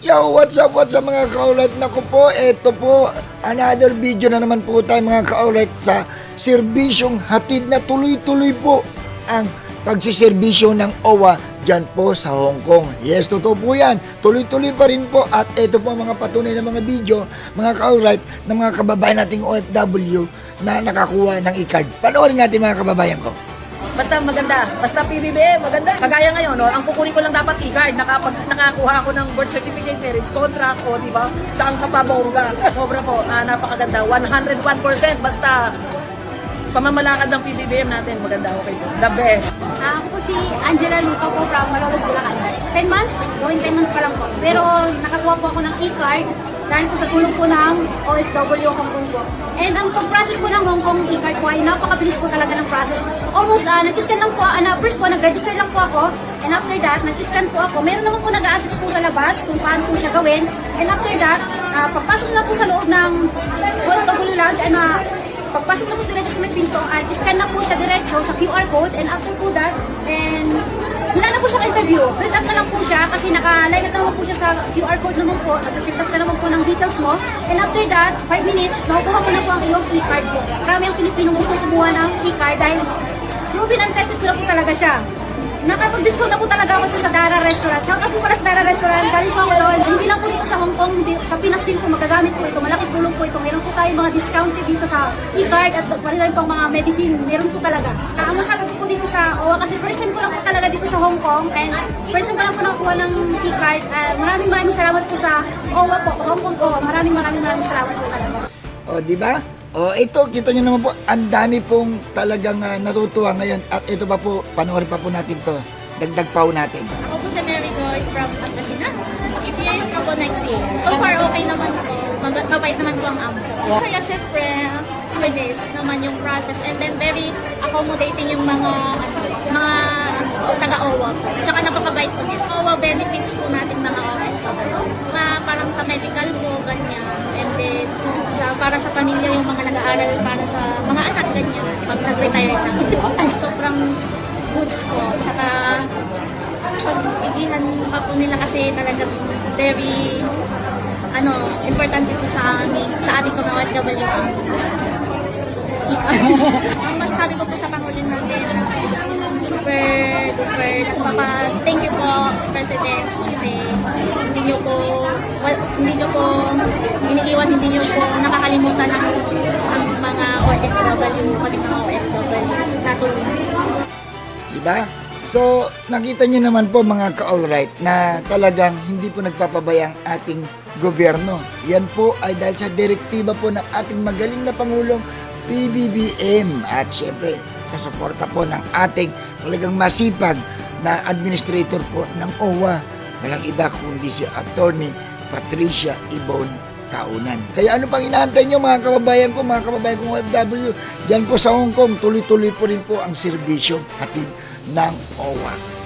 Yo, what's up, what's up mga kaulit? Naku po, eto po, another video na naman po tayo mga kaulit sa serbisyong hatid na tuloy-tuloy po ang pagsiservisyo ng OWA dyan po sa Hong Kong. Yes, totoo po yan. Tuloy-tuloy pa rin po at ito po mga patunay ng mga video, mga kaulit, ng mga kababayan nating OFW na nakakuha ng e-card. Panoorin natin mga kababayan ko. Basta maganda. Basta PBBM, maganda. Kagaya ngayon, no, ang kukunin ko lang dapat e-card. Nakapag, nakakuha ako ng birth certificate, marriage contract, o di ba? Saan ka pa bongga? Sobra po, ah, napakaganda. 101%. Basta pamamalakad ng PBBM natin, maganda, okay po. The best. Ah, ako po si Angela Luto po from Malolos, Bulacan. 10 months, going 10 months pa lang po. Pero nakakuha po ako ng e-card dahil po sa tulong po ng OFW Hong Kong po. And ang pag-process po ng Hong Kong e-card po ay napakabilis po talaga ng process. Almost, uh, nag-scan lang po, uh, first po, nag-register lang po ako. And after that, nag-scan po ako. Meron naman po nag-assist po sa labas kung paano po siya gawin. And after that, ah, pagpasok na po sa loob ng OFW Lounge, ano, Pagpasok na po sa diretso sa may pinto, at scan na po siya diretso sa QR code and after po that, and po interview. Print up na lang po siya kasi naka-line up naman po siya sa QR code naman po at print up na naman po ng details mo. And after that, 5 minutes, nakukuha mo na po ang iyong e-card po. Karami ang Pilipino gusto kumuha ng e-card dahil proven and tested ko po talaga siya. Nakapag-discount na po talaga ako sa Dara Restaurant. Shout out po pala sa Dara Restaurant. Galing po ako. Hindi lang po dito sa Hong Kong, sa Pinas din po magagamit po ito. Malaking tulong po ito. Meron po tayo mga discounted dito sa e-card at pari rin po ang mga medicine. Meron po talaga. Kaya masabi ko po dito sa OWA kasi first time ko lang po talaga Hong Kong and first time ko lang po nakakuha ng e-card. Ah, maraming maraming salamat po sa OWA po, Hong Kong OWA. Maraming maraming maraming salamat po talaga. O, di ba? O, ito, kita nyo naman po, ang dami pong talagang ah, natutuwa ngayon. At ito pa po, panoorin pa po natin to. Dagdag pa po natin. Ako po si Mary Joyce from Pangasinan. 8 years na po next year. So far, okay naman po. Mag- mabait naman po ang amo ko. Kaya syempre, mabilis naman yung process. And then very accommodating yung mga mga taga-OWA po. Tsaka napakabait po nila. OWA benefits po natin mga OFW. Sa parang sa medical po, ganyan. And then, sa, para sa pamilya yung mga nag-aaral para sa mga anak, ganyan. Pag nag-retire na. Sobrang goods po. Tsaka pag-igihan pa po nila kasi talaga very ano, importante po sa amin, sa ating mga OFW ang ang masasabi ko po sa Pangulo natin, super duper nagpapa thank you po President kasi hindi niyo po well, hindi niyo po iniiwan hindi niyo po nakakalimutan ang, ang mga OFW kami mga OFW na tulong Di ba? So, nakita nyo naman po mga ka-alright na talagang hindi po nagpapabayang ating gobyerno. Yan po ay dahil sa direktiba po ng ating magaling na Pangulong PBBM at syempre sa suporta po ng ating talagang masipag na administrator po ng OWA. Walang iba kundi si Attorney Patricia Ibon Kaunan. Kaya ano pang inaantay nyo mga kababayan ko, mga kababayan kong OFW, dyan po sa Hong Kong, tuloy-tuloy po rin po ang serbisyo hatid ng OWA.